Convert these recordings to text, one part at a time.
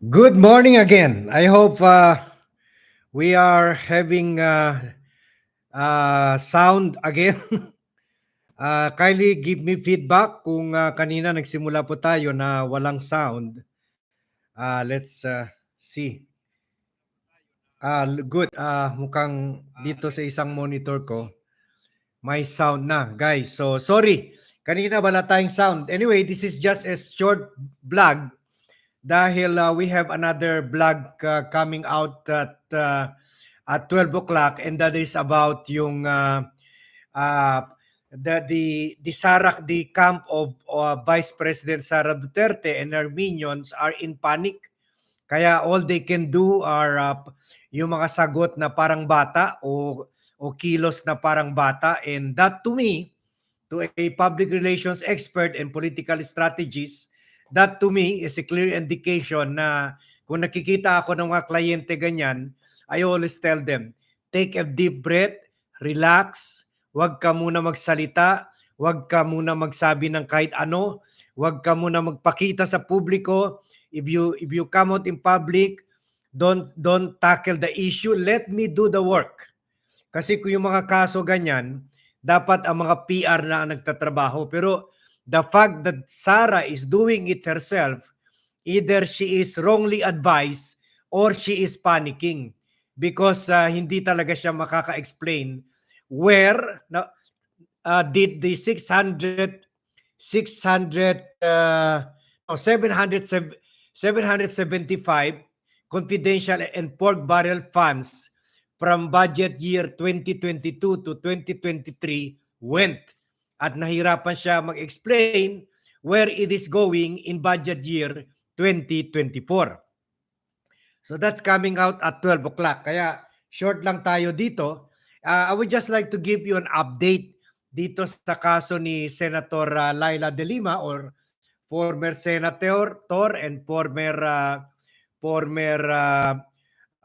Good morning again. I hope uh, we are having uh, uh, sound again. uh, kindly give me feedback kung uh, kanina nagsimula po tayo na walang sound. Uh, let's uh, see. Ah, good. Ah, mukhang dito sa isang monitor ko may sound na, guys. So, sorry. Kanina wala tayong sound. Anyway, this is just a short vlog dahil uh, we have another vlog uh, coming out at uh, at 12 o'clock and that is about yung uh, uh, the the the Sarak the camp of uh, Vice President Sara Duterte and her minions are in panic. Kaya all they can do are uh, yung mga sagot na parang bata o o kilos na parang bata. And that to me to a public relations expert and political strategist that to me is a clear indication na kung nakikita ako ng mga kliyente ganyan I always tell them take a deep breath relax wag ka muna magsalita wag ka muna magsabi ng kahit ano wag ka muna magpakita sa publiko if you if you come out in public don't don't tackle the issue let me do the work kasi kung yung mga kaso ganyan, dapat ang mga PR na ang nagtatrabaho. Pero the fact that Sarah is doing it herself, either she is wrongly advised or she is panicking because uh, hindi talaga siya makaka-explain where na, uh, did the 600 600 uh, oh, 700 775 confidential and pork barrel funds from budget year 2022 to 2023 went at nahirapan siya mag-explain where it is going in budget year 2024. So that's coming out at 12 o'clock. Kaya short lang tayo dito. Uh, I would just like to give you an update dito sa kaso ni Senator uh, Laila De Lima or former senator Tor and former uh, former uh,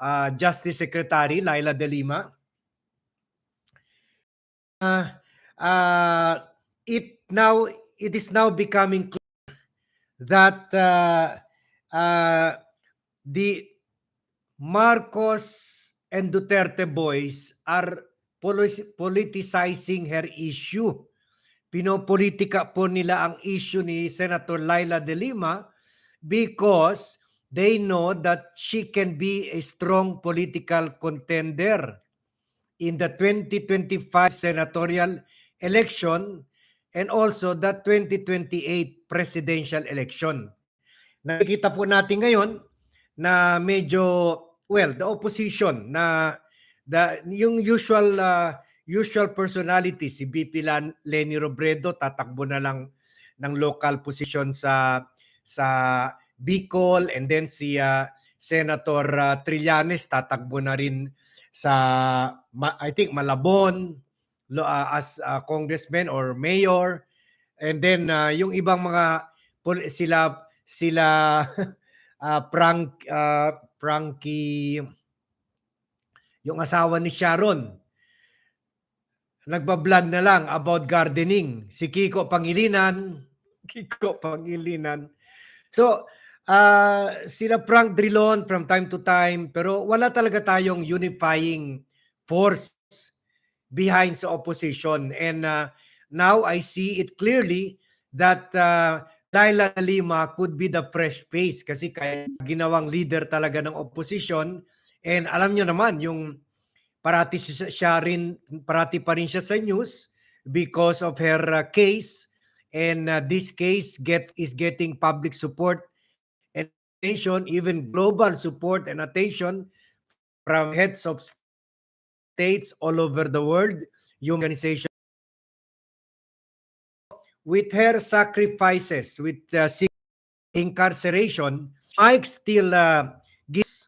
uh, Justice Secretary Laila De Lima. Uh, uh, it now it is now becoming clear that uh, uh, the Marcos and Duterte boys are politicizing her issue. Pinopolitika po nila ang issue ni Senator Laila De Lima because they know that she can be a strong political contender in the 2025 senatorial election and also the 2028 presidential election. Nakikita po natin ngayon na medyo well, the opposition na the yung usual uh, usual personality si BP Lenny Robredo tatakbo na lang ng local position sa sa Bicol and then si uh, Senator uh, Trillanes tatakbo na rin sa I think Malabon uh, as uh, congressman or mayor. And then uh, yung ibang mga sila sila uh, Frank uh, Frankie yung asawa ni Sharon. Nagba-vlog na lang about gardening. Si Kiko Pangilinan. Kiko Pangilinan. So uh, sila Frank Drilon from time to time, pero wala talaga tayong unifying force behind sa opposition. And uh, now I see it clearly that uh, Laila Lima could be the fresh face kasi kaya ginawang leader talaga ng opposition. And alam nyo naman, yung parati siya rin, parati pa rin siya sa news because of her uh, case. And uh, this case get, is getting public support attention, even global support and attention from heads of states all over the world, yung organization. With her sacrifices, with uh, incarceration, Mike still uh, gives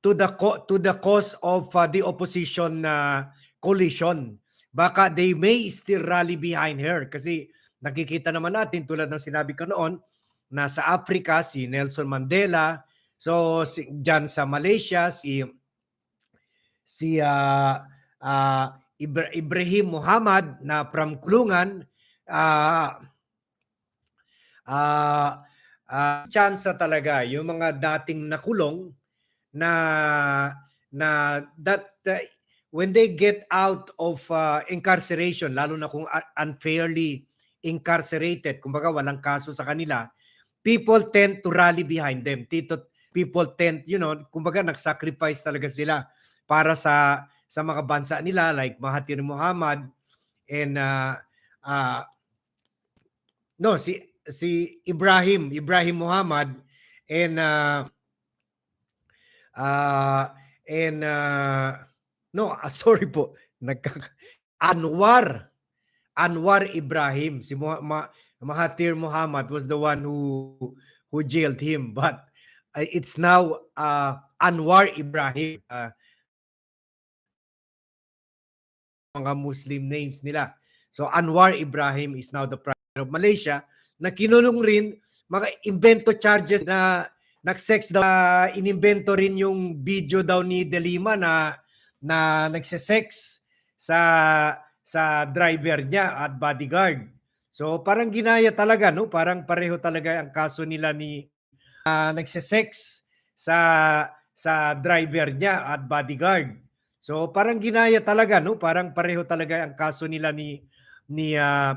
to the to the cause of uh, the opposition uh, coalition. Baka they may still rally behind her kasi nakikita naman natin tulad ng sinabi ko noon, nasa Africa si Nelson Mandela. So si, diyan sa Malaysia si si uh, uh, Ibrahim Muhammad na from Kulungan uh, uh, ah, tsansa talaga yung mga dating nakulong na na that uh, when they get out of uh, incarceration lalo na kung uh, unfairly incarcerated kumbaga walang kaso sa kanila people tend to rally behind them. Tito, people tend you know kumbaga nag-sacrifice talaga sila para sa sa mga bansa nila like Mahathir Muhammad and uh, uh, no si si Ibrahim Ibrahim Muhammad and uh, uh, and uh, no ah, sorry po nagka Anwar Anwar Ibrahim. Si Muha- Ma- Mahathir Muhammad was the one who who jailed him but uh, it's now uh, Anwar Ibrahim uh, mga Muslim names nila. So Anwar Ibrahim is now the President of Malaysia na kinulong rin mga invento charges na nag-sex daw uh, inimbento rin yung video daw ni Delima na na nagse-sex sa sa driver niya at bodyguard. So parang ginaya talaga no, parang pareho talaga ang kaso nila ni uh, nagse-sex sa sa driver niya at bodyguard. So parang ginaya talaga no, parang pareho talaga ang kaso nila ni ni uh,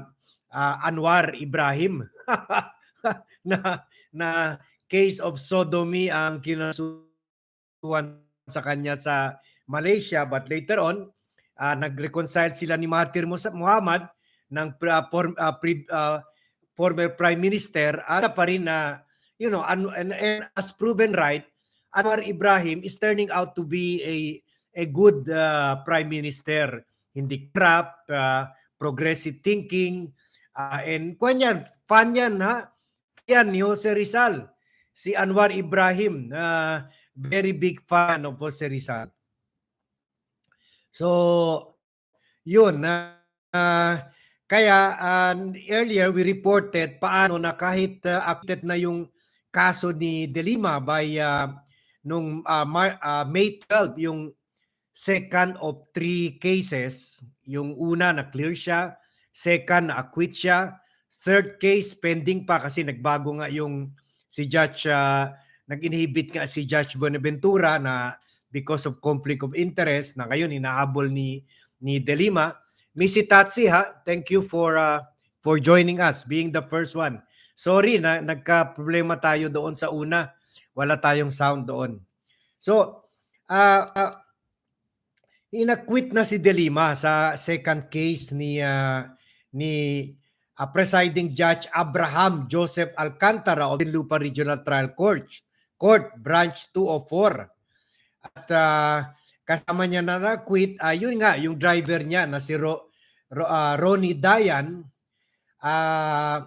uh, Anwar Ibrahim. Na na case of sodomy ang kinasuhan sa kanya sa Malaysia. But later on uh, nag-reconcile sila ni Mahathir Muhammad ng uh, for, uh, pre, uh, former prime minister. At pa rin na you know and, and, and as proven right Anwar Ibrahim is turning out to be a a good uh, prime minister. Hindi crap uh, progressive thinking uh, and kwan yan fan yan ha? Yan ni Jose Rizal. Si Anwar Ibrahim uh, very big fan of Jose Rizal. So yun na uh, kaya uh, earlier we reported paano na kahit uh, acted na yung kaso ni Delima by uh, nung uh, Mar- uh, May 12 yung second of three cases. Yung una na clear siya, second na acquit siya, third case pending pa kasi nagbago nga yung si Judge uh, nag-inhibit nga si Judge Buenaventura na because of conflict of interest na ngayon inahabol ni ni Delima. Missy Tatsi ha, thank you for uh, for joining us, being the first one. Sorry na nagka-problema tayo doon sa una. Wala tayong sound doon. So, uh, uh, inakwit na si Delima sa second case ni uh, ni uh, presiding judge Abraham Joseph Alcantara of Lupa Regional Trial Court, Court Branch 204. At uh, kasama niya na na-quit, uh, yun nga, yung driver niya na si Ro, Ro, uh, Ronnie Dayan, uh,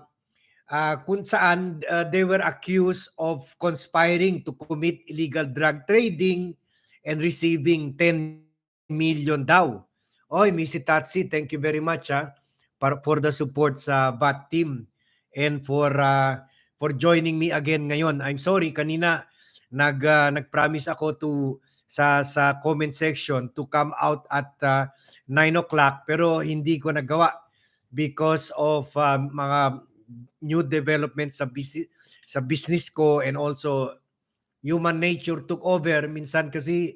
uh, kung saan uh, they were accused of conspiring to commit illegal drug trading and receiving 10 million daw. Oy, Missy Tatsi, thank you very much ha, para, for the support sa VAT team and for uh, for joining me again ngayon. I'm sorry kanina nag uh, nag-promise ako to sa sa comment section to come out at uh, 9 o'clock pero hindi ko nagawa because of uh, mga new developments sa business sa business ko and also human nature took over minsan kasi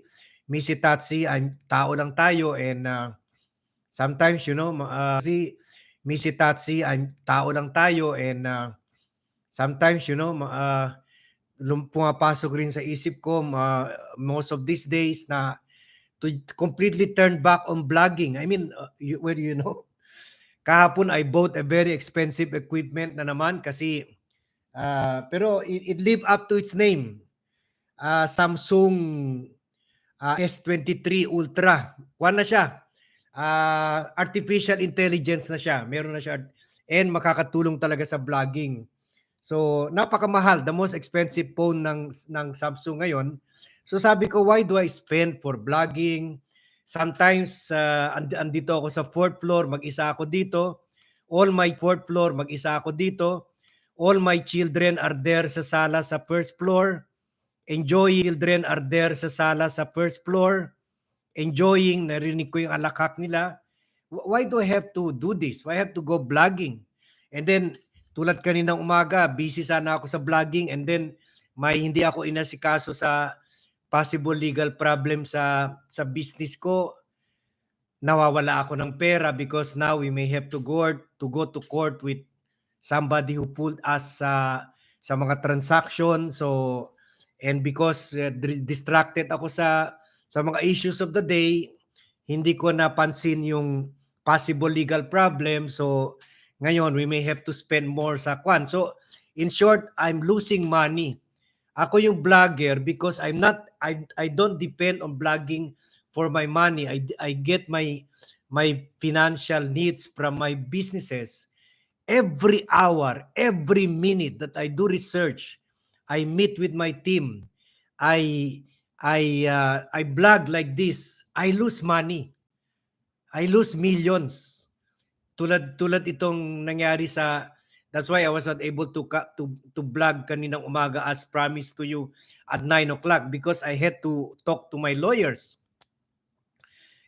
Missy Tatsi, I'm tao lang tayo and uh, sometimes, you know, uh, si Missy Tatsi, I'm tao lang tayo and uh, sometimes, you know, uh, pumapasok rin sa isip ko uh, most of these days na to completely turn back on vlogging. I mean, uh, you, well, you know, kahapon I bought a very expensive equipment na naman kasi uh, pero it, it live up to its name. Uh, Samsung uh, S23 Ultra. Kuan na siya. Uh, artificial intelligence na siya. Meron na siya and makakatulong talaga sa vlogging. So, napakamahal, the most expensive phone ng ng Samsung ngayon. So sabi ko, why do I spend for vlogging? Sometimes uh, and, andito ako sa fourth floor, mag-isa ako dito. All my fourth floor, mag-isa ako dito. All my children are there sa sala sa first floor enjoying children are there sa sala sa first floor, enjoying, narinig ko yung alakak nila. Why do I have to do this? Why I have to go vlogging? And then, tulad kaninang umaga, busy sana ako sa vlogging and then may hindi ako inasikaso sa possible legal problem sa sa business ko. Nawawala ako ng pera because now we may have to go to go to court with somebody who fooled us sa sa mga transaction. So and because uh, di- distracted ako sa sa mga issues of the day, hindi ko napansin yung possible legal problem. So ngayon we may have to spend more sa kwan. So in short, I'm losing money. Ako yung vlogger because I'm not I I don't depend on vlogging for my money. I I get my my financial needs from my businesses every hour, every minute that I do research, I meet with my team, I I uh, I blog like this, I lose money. I lose millions. Tulad tulad itong nangyari sa That's why I was not able to to to blog kaninang umaga as promised to you at 9 o'clock because I had to talk to my lawyers.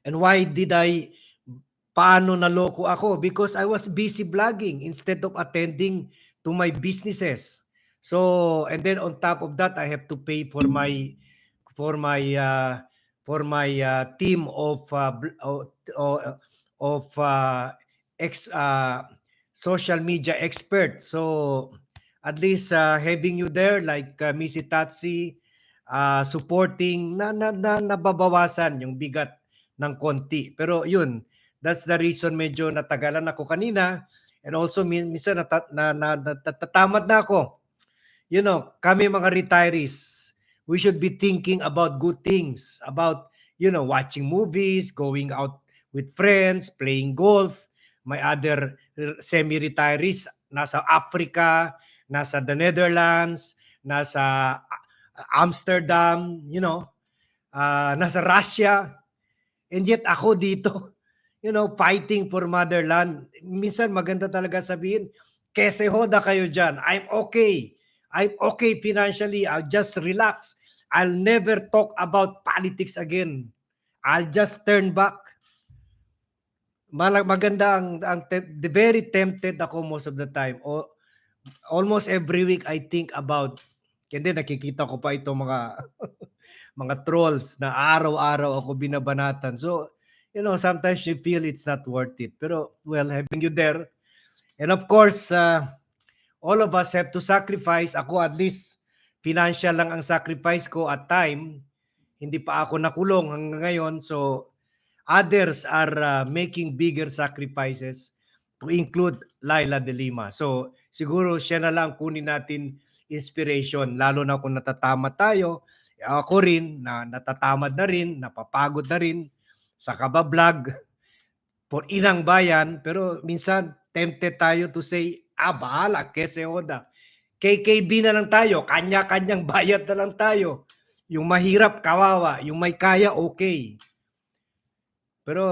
And why did I paano naloko ako? Because I was busy blogging instead of attending to my businesses. So, and then on top of that, I have to pay for my for my uh, for my uh, team of uh, of uh, ex uh, social media expert. So, at least uh, having you there like uh, Missy Tatsi uh, supporting na, na, na nababawasan yung bigat ng konti. Pero yun, that's the reason medyo natagalan ako kanina and also min- minsan nata- na, na, na, natatamad na ako. You know, kami mga retirees, we should be thinking about good things, about, you know, watching movies, going out with friends, playing golf. My other semi-retirees nasa Africa, nasa the Netherlands, nasa A- Amsterdam, you know, ah, nasa Russia. And yet ako dito, you know, fighting for motherland. Minsan maganda talaga sabihin, kese hoda kayo dyan. I'm okay. I'm okay financially. I'll just relax. I'll never talk about politics again. I'll just turn back. Malag maganda ang, ang the very tempted ako most of the time. O, almost every week I think about hindi nakikita ko pa itong mga mga trolls na araw-araw ako binabanatan. So, you know, sometimes you feel it's not worth it. Pero, well, having you there, and of course, uh, all of us have to sacrifice. Ako at least, financial lang ang sacrifice ko at time. Hindi pa ako nakulong hanggang ngayon. So, others are uh, making bigger sacrifices to include Laila de Lima. So, siguro siya na lang kunin natin inspiration, lalo na kung natatama tayo. Ako rin, na natatamad na rin, napapagod na rin sa kabablog for inang bayan. Pero minsan, tempted tayo to say, ah, bahala, kese oda. KKB na lang tayo, kanya-kanyang bayad na lang tayo. Yung mahirap, kawawa. Yung may kaya, okay. Pero,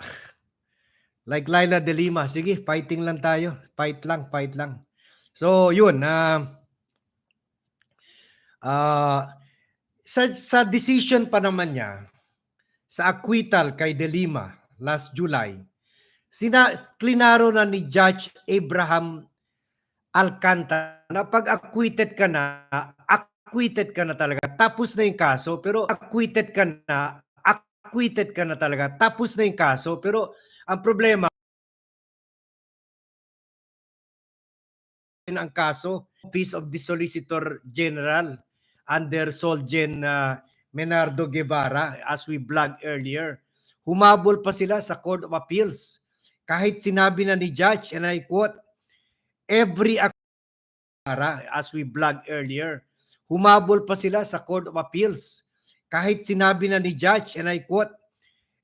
like Laila de Lima, sige, fighting lang tayo. Fight lang, fight lang. So, yun. ah ah, sa, sa decision pa naman niya, sa acquittal kay De Lima last July, sina klinaro na ni Judge Abraham Alcantara na pag acquitted ka na, acquitted ka na talaga. Tapos na yung kaso, pero acquitted ka na, acquitted ka na talaga. Tapos na yung kaso, pero ang problema, ang kaso, Office of the Solicitor General under Solgen uh, Menardo Guevara as we blog earlier. Humabol pa sila sa Court of Appeals. Kahit sinabi na ni Judge, and I quote, every as we blog earlier, humabol pa sila sa Court of Appeals. Kahit sinabi na ni Judge, and I quote,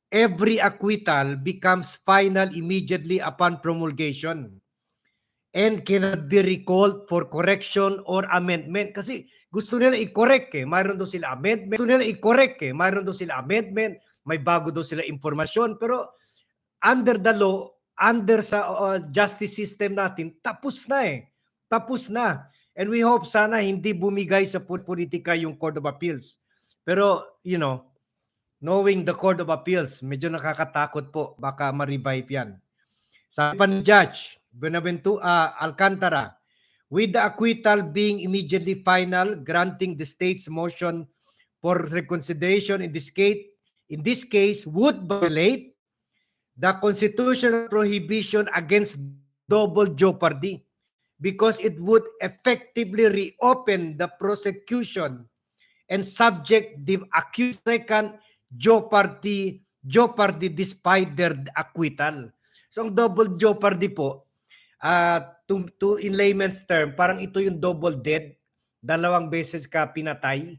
every acquittal becomes final immediately upon promulgation and cannot be recalled for correction or amendment. Kasi gusto nila i-correct eh. Mayroon daw sila amendment. Gusto nila i-correct eh. Mayroon daw sila amendment. May bago daw sila impormasyon. Pero under the law, under sa uh, justice system natin, tapos na eh. Tapos na. And we hope sana hindi bumigay sa politika yung Court of Appeals. Pero, you know, knowing the Court of Appeals, medyo nakakatakot po. Baka ma-revive yan. Sabi pa ni Judge, Buenaventura, uh, Alcantara, with the acquittal being immediately final, granting the state's motion for reconsideration in this case, in this case would violate the constitutional prohibition against double jeopardy because it would effectively reopen the prosecution and subject the accused second jeopardy jeopardy despite their acquittal. So ang double jeopardy po, uh, to, to in layman's term, parang ito yung double dead. Dalawang beses ka pinatay.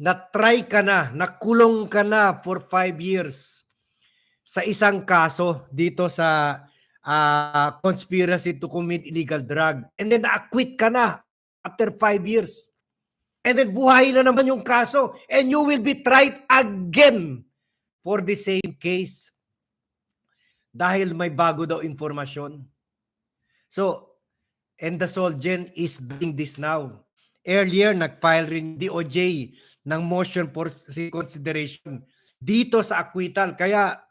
Na-try ka na, nakulong ka na for five years sa isang kaso dito sa uh, conspiracy to commit illegal drug. And then na-acquit ka na after five years. And then buhay na naman yung kaso. And you will be tried again for the same case. Dahil may bago daw informasyon. So, and the Solgen is doing this now. Earlier, nag-file rin DOJ ng motion for reconsideration dito sa acquittal. Kaya,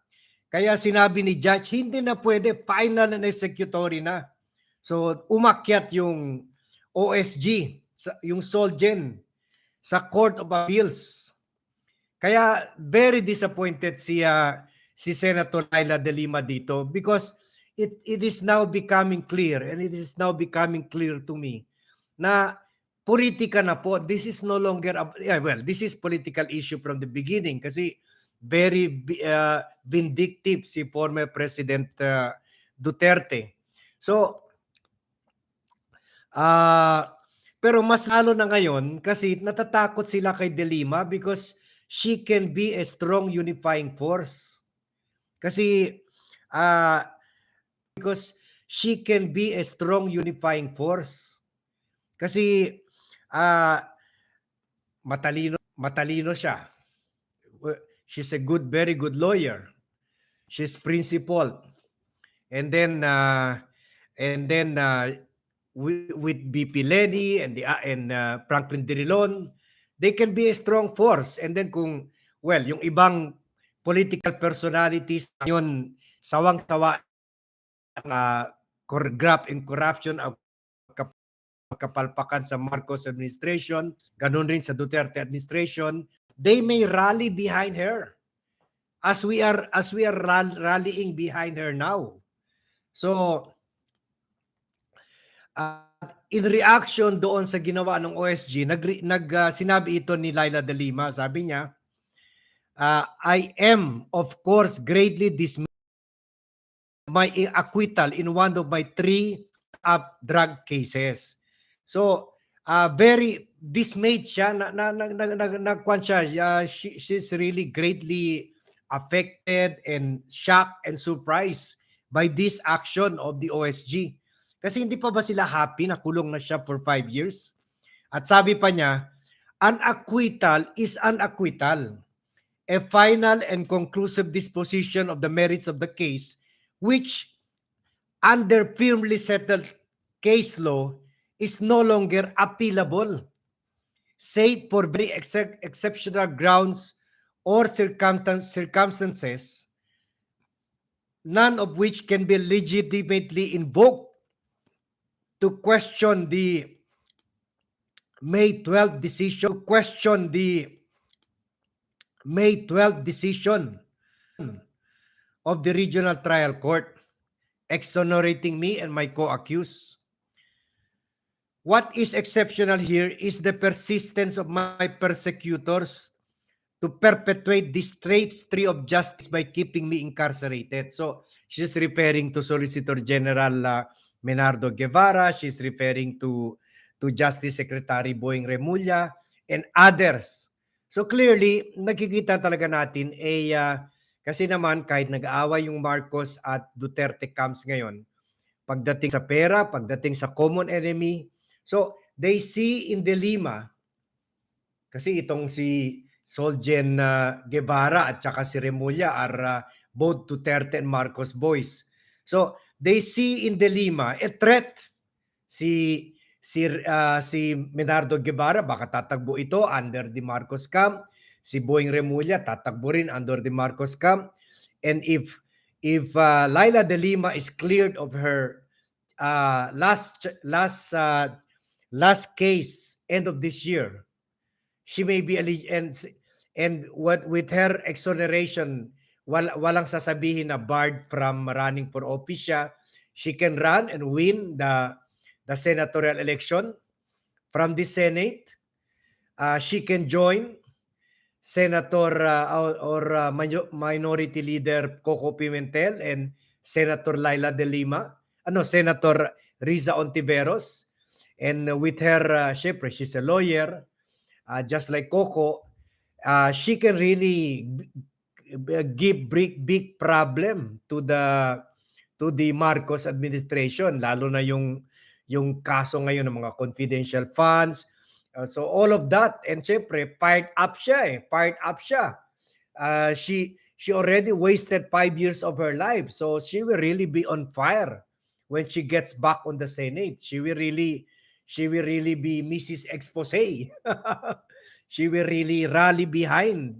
kaya sinabi ni Judge, hindi na pwede, final and executory na. So, umakyat yung OSG, yung Solgen, sa Court of Appeals. Kaya very disappointed si uh, si Senator Laila De Lima dito because it it is now becoming clear and it is now becoming clear to me na politika na po this is no longer a, well this is political issue from the beginning kasi very uh, vindictive si former President uh, Duterte. So uh, pero mas lalo na ngayon kasi natatakot sila kay De Lima because she can be a strong unifying force. Kasi uh, because she can be a strong unifying force. Kasi uh, matalino matalino siya. She's a good very good lawyer. She's principled. And then uh, and then uh, with, BP Lenny and the uh, and uh, Franklin Dirilon, they can be a strong force. And then kung well, yung ibang political personalities yon sawang-sawa uh, graft and corruption of kapalpakan sa Marcos administration, ganun rin sa Duterte administration, they may rally behind her as we are as we are rallying behind her now. So uh, in reaction doon sa ginawa ng OSG, nag, nag uh, sinabi ito ni Laila De Lima, sabi niya, uh, I am of course greatly dismayed my acquittal in one of my three up drug cases. So, uh, very dismayed siya na na na na, na, na, na siya uh, she, she's really greatly affected and shocked and surprised by this action of the OSG. Kasi hindi pa ba sila happy na kulong na siya for five years? At sabi pa niya, an acquittal is an acquittal. A final and conclusive disposition of the merits of the case which under firmly settled case law is no longer appealable, save for very ex exceptional grounds or circumstances, none of which can be legitimately invoked to question the May 12 decision, question the May 12 decision of the Regional Trial Court, exonerating me and my co-accused. What is exceptional here is the persistence of my persecutors to perpetuate this tree of justice by keeping me incarcerated. So she's referring to Solicitor General uh, Menardo Guevara. She's referring to, to Justice Secretary Boying Remulla and others. So clearly, nakikita talaga natin a uh, kasi naman kahit nag-aaway yung Marcos at Duterte camps ngayon, pagdating sa pera, pagdating sa common enemy, So, they see in De Lima, kasi itong si Solgen uh, Guevara at saka si Remulla are uh, both Duterte and Marcos boys. So, they see in De Lima a threat. Si si uh, si Menardo Guevara baka tatagbo ito under the Marcos camp. Si Boying Remulla tatagbo rin under the Marcos camp. And if if uh, Laila De Lima is cleared of her uh, last last uh, last case end of this year, she may be and and what with her exoneration, wal, walang sasabihin na barred from running for office siya. She can run and win the the senatorial election from the Senate. Uh, she can join Senator uh, or, uh, Mino- Minority Leader Coco Pimentel and Senator Laila De Lima, ano, Senator Riza Ontiveros. And with her, uh, syempre, she's a lawyer, uh, just like Coco, uh, she can really b- give big, big problem to the to the Marcos administration, lalo na yung yung kaso ngayon ng mga confidential funds, Uh, so all of that and syempre fired up siya eh, fired up siya. Uh, she she already wasted five years of her life. So she will really be on fire when she gets back on the Senate. She will really she will really be Mrs. Expose. she will really rally behind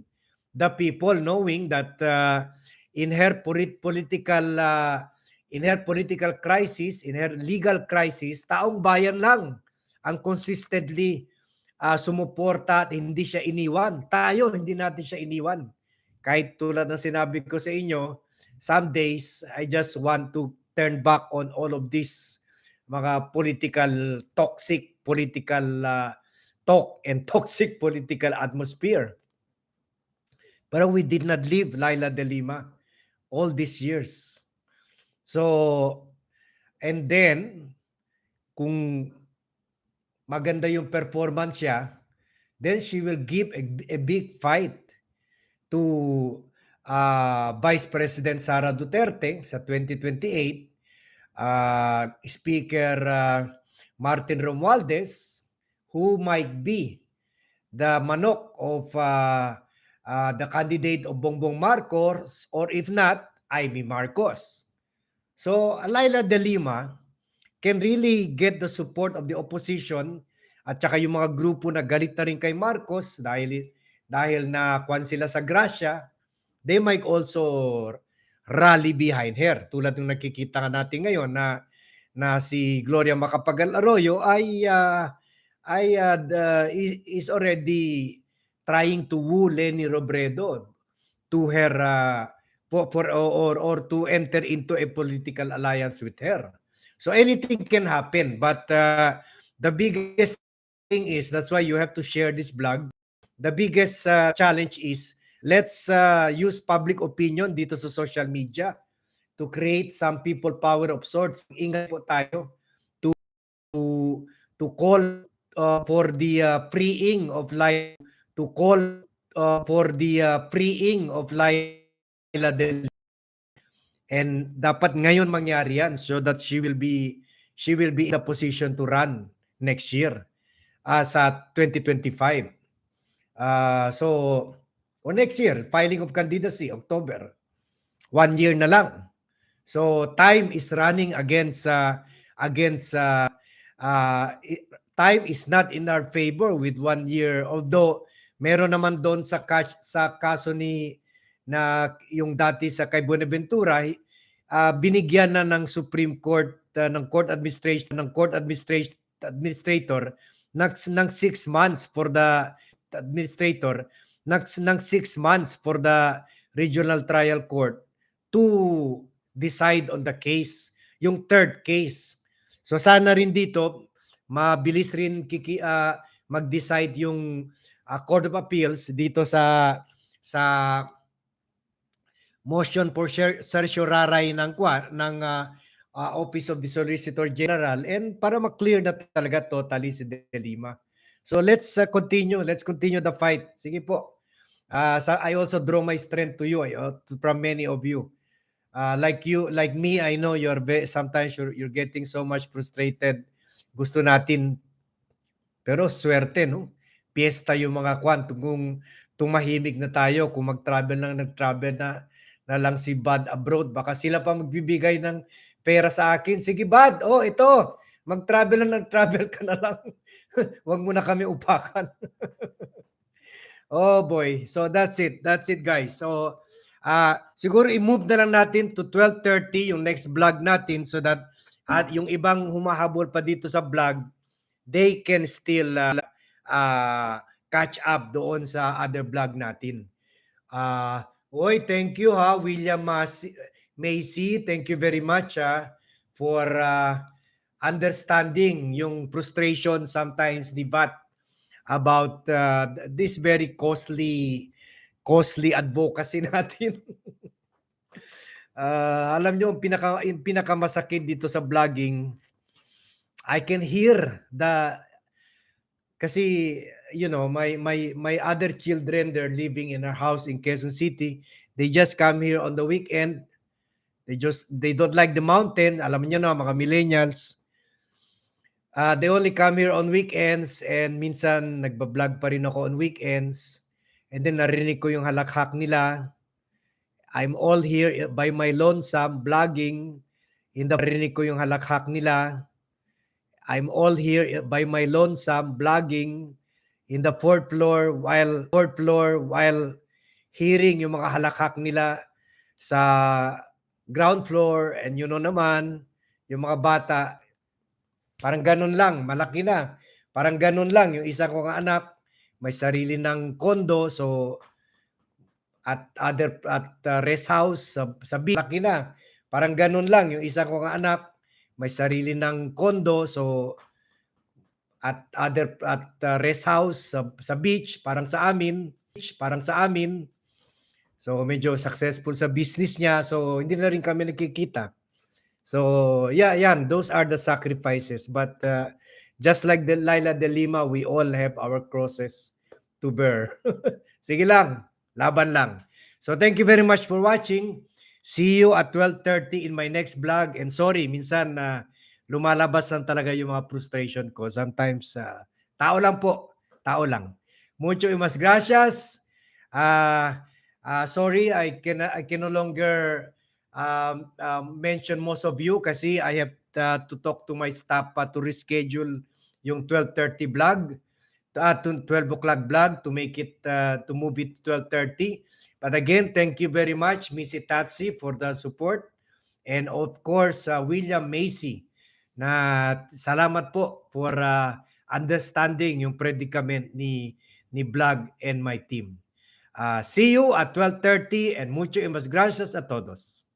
the people knowing that uh, in her polit- political uh, in her political crisis, in her legal crisis, taong bayan lang ang consistently uh, sumuporta at hindi siya iniwan. Tayo, hindi natin siya iniwan. Kahit tulad ng sinabi ko sa inyo, some days, I just want to turn back on all of this mga political, toxic political uh, talk and toxic political atmosphere. But we did not leave Laila De Lima all these years. So, and then, kung maganda yung performance siya, then she will give a, a big fight to uh, Vice President Sara Duterte sa 2028, uh, Speaker uh, Martin Romualdez, who might be the manok of uh, uh, the candidate of Bongbong Marcos, or if not, Amy Marcos. So, Laila De Lima can really get the support of the opposition at saka yung mga grupo na galit na rin kay Marcos dahil dahil na kwan sila sa grasya, they might also rally behind her. Tulad ng nakikita natin ngayon na na si Gloria Macapagal Arroyo ay uh, ay uh, is already trying to woo Lenny Robredo to her uh, for, for or or to enter into a political alliance with her. So anything can happen, but uh, the biggest thing is that's why you have to share this blog. The biggest uh, challenge is let's uh, use public opinion dito sa social media to create some people power of sorts. Ingat po tayo to to to call uh, for the uh, freeing of life to call uh, for the uh, freeing of Laila Del And dapat ngayon mangyari yan so that she will be she will be in a position to run next year uh, sa 2025. Uh, so o next year, filing of candidacy October. One year na lang. So time is running against uh, against uh, uh, time is not in our favor with one year although meron naman doon sa kas- sa kaso ni na yung dati sa kay Buenaventura uh, binigyan na ng Supreme Court uh, ng court administration ng court administration administrator ng ng 6 months for the administrator ng ng 6 months for the regional trial court to decide on the case yung third case so sana rin dito mabilis rin kiki uh, mag-decide yung uh, Court of Appeals dito sa sa motion for certiorari ng ng uh, uh, Office of the Solicitor General and para ma-clear na talaga totally si De Lima. So let's uh, continue, let's continue the fight. Sige po. Uh, so I also draw my strength to you uh, from many of you. Uh, like you, like me, I know you're very, sometimes you're, you're getting so much frustrated. Gusto natin pero swerte no. Piyesta yung mga kwan kung tumahimik na tayo kung mag-travel lang nag-travel na na lang si Bad abroad baka sila pa magbibigay ng pera sa akin. Sige Bad, oh ito. Mag-travel lang nag-travel ka na lang. Huwag mo na kami upakan. oh boy. So that's it. That's it guys. So Ah, siguro i-move na lang natin to 12:30 yung next vlog natin so that at yung ibang humahabol pa dito sa vlog, they can still uh, uh, catch up doon sa other vlog natin. Ah, oy, thank you ha, William Macy. Thank you very much ha, for uh, understanding yung frustration sometimes ni Bat about uh, this very costly costly advocacy natin. Ah, alam nyo, ang pinaka, pinakamasakit dito sa vlogging, I can hear the kasi you know my my my other children they're living in our house in Quezon City. They just come here on the weekend. They just they don't like the mountain. Alam niyo na mga millennials uh, they only come here on weekends and minsan nagba-vlog pa rin ako on weekends. And then narinig ko yung halakhak nila. I'm all here by my lonesome vlogging in the narinig ko yung halakhak nila. I'm all here by my lonesome vlogging in the fourth floor while fourth floor while hearing yung mga halakhak nila sa ground floor. And you know naman yung mga bata parang ganun lang malaki na. Parang ganun lang yung isa kong anak may sarili ng kondo so at other at uh, rest house sa, sa beach laki na. Parang ganun lang yung isa kong anak may sarili ng kondo so at other at uh, rest house sa, sa beach parang sa amin beach, parang sa amin. So medyo successful sa business niya so hindi na rin kami nagkikita so yeah yan those are the sacrifices but uh, just like the Laila de Lima we all have our crosses to bear sige lang laban lang so thank you very much for watching see you at 12:30 in my next vlog and sorry minsan na lumalabas lang talaga yung mga frustration ko. Sometimes, uh, tao lang po. Tao lang. Mucho y mas gracias. Uh, uh, sorry, I can, I can no longer um, um, mention most of you kasi I have uh, to talk to my staff uh, to reschedule yung 12.30 vlog uh, to 12 o'clock vlog to make it, uh, to move it to 12.30. But again, thank you very much, Missy Tatsi, for the support. And of course, uh, William Macy, na salamat po for uh, understanding yung predicament ni ni Vlog and my team. Uh, see you at 12:30 and mucho y gracias a todos.